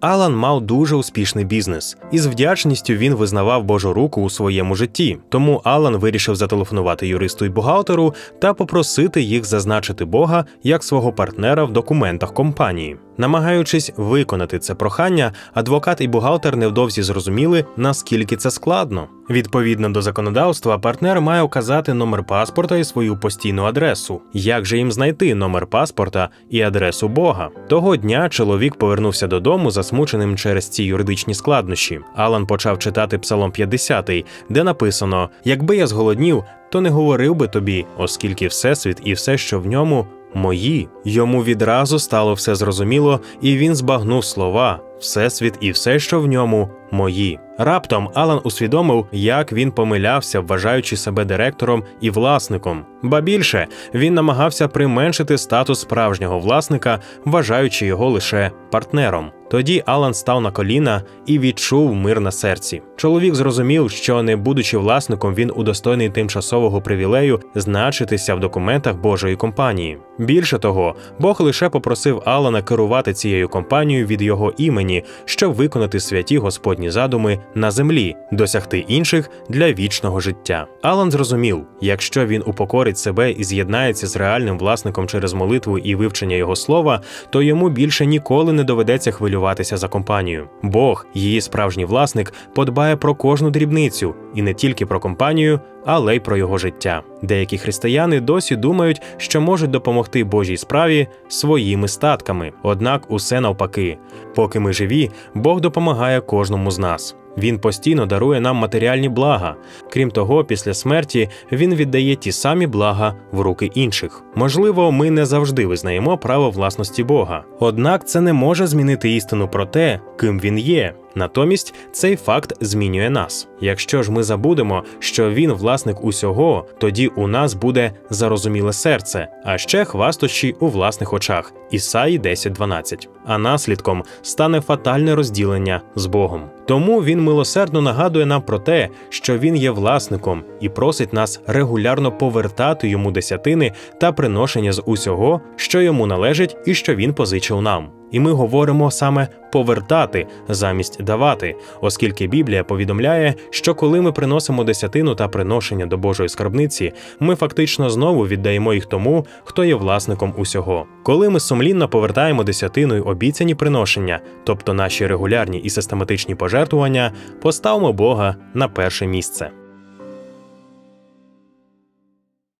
Алан мав дуже успішний бізнес, і з вдячністю він визнавав Божу руку у своєму житті. Тому Алан вирішив зателефонувати юристу і бухгалтеру та попросити їх зазначити Бога як свого партнера в документах компанії. Намагаючись виконати це прохання, адвокат і бухгалтер невдовзі зрозуміли, наскільки це складно. Відповідно до законодавства, партнер має указати номер паспорта і свою постійну адресу. Як же їм знайти номер паспорта і адресу Бога? Того дня чоловік повернувся додому, засмученим через ці юридичні складнощі. Алан почав читати Псалом 50, де написано: Якби я зголоднів, то не говорив би тобі, оскільки всесвіт і все, що в ньому, мої. Йому відразу стало все зрозуміло, і він збагнув слова Всесвіт і все, що в ньому, мої. Раптом Алан усвідомив, як він помилявся, вважаючи себе директором і власником. Ба більше він намагався применшити статус справжнього власника, вважаючи його лише партнером. Тоді Алан став на коліна і відчув мир на серці. Чоловік зрозумів, що не будучи власником, він удостоєний тимчасового привілею значитися в документах Божої компанії. Більше того, Бог лише попросив Алана керувати цією компанією від його імені, щоб виконати святі Господні задуми на землі, досягти інших для вічного життя. Алан зрозумів, якщо він упокорить себе і з'єднається з реальним власником через молитву і вивчення його слова, то йому більше ніколи не доведеться хвилюватися за компанію. Бог, її справжній власник, подбає про кожну дрібницю і не тільки про компанію, але й про його життя. Деякі християни досі думають, що можуть допомогти Божій справі своїми статками. Однак усе навпаки. Поки ми живі, Бог допомагає кожному з нас. Він постійно дарує нам матеріальні блага. Крім того, після смерті він віддає ті самі блага в руки інших. Можливо, ми не завжди визнаємо право власності Бога. Однак це не може змінити істину про те, ким він є. Натомість цей факт змінює нас. Якщо ж ми забудемо, що він власник усього, тоді у нас буде зарозуміле серце, а ще хвастощі у власних очах. Ісаї 10.12. А наслідком стане фатальне розділення з Богом. Тому він милосердно нагадує нам про те, що він є власником, і просить нас регулярно повертати йому десятини та приношення з усього, що йому належить і що він позичив нам. І ми говоримо саме повертати замість давати, оскільки Біблія повідомляє, що коли ми приносимо десятину та приношення до Божої скарбниці, ми фактично знову віддаємо їх тому, хто є власником усього. Коли ми сумлінно повертаємо десятину й обіцяні приношення, тобто наші регулярні і систематичні пожертвування, поставимо Бога на перше місце.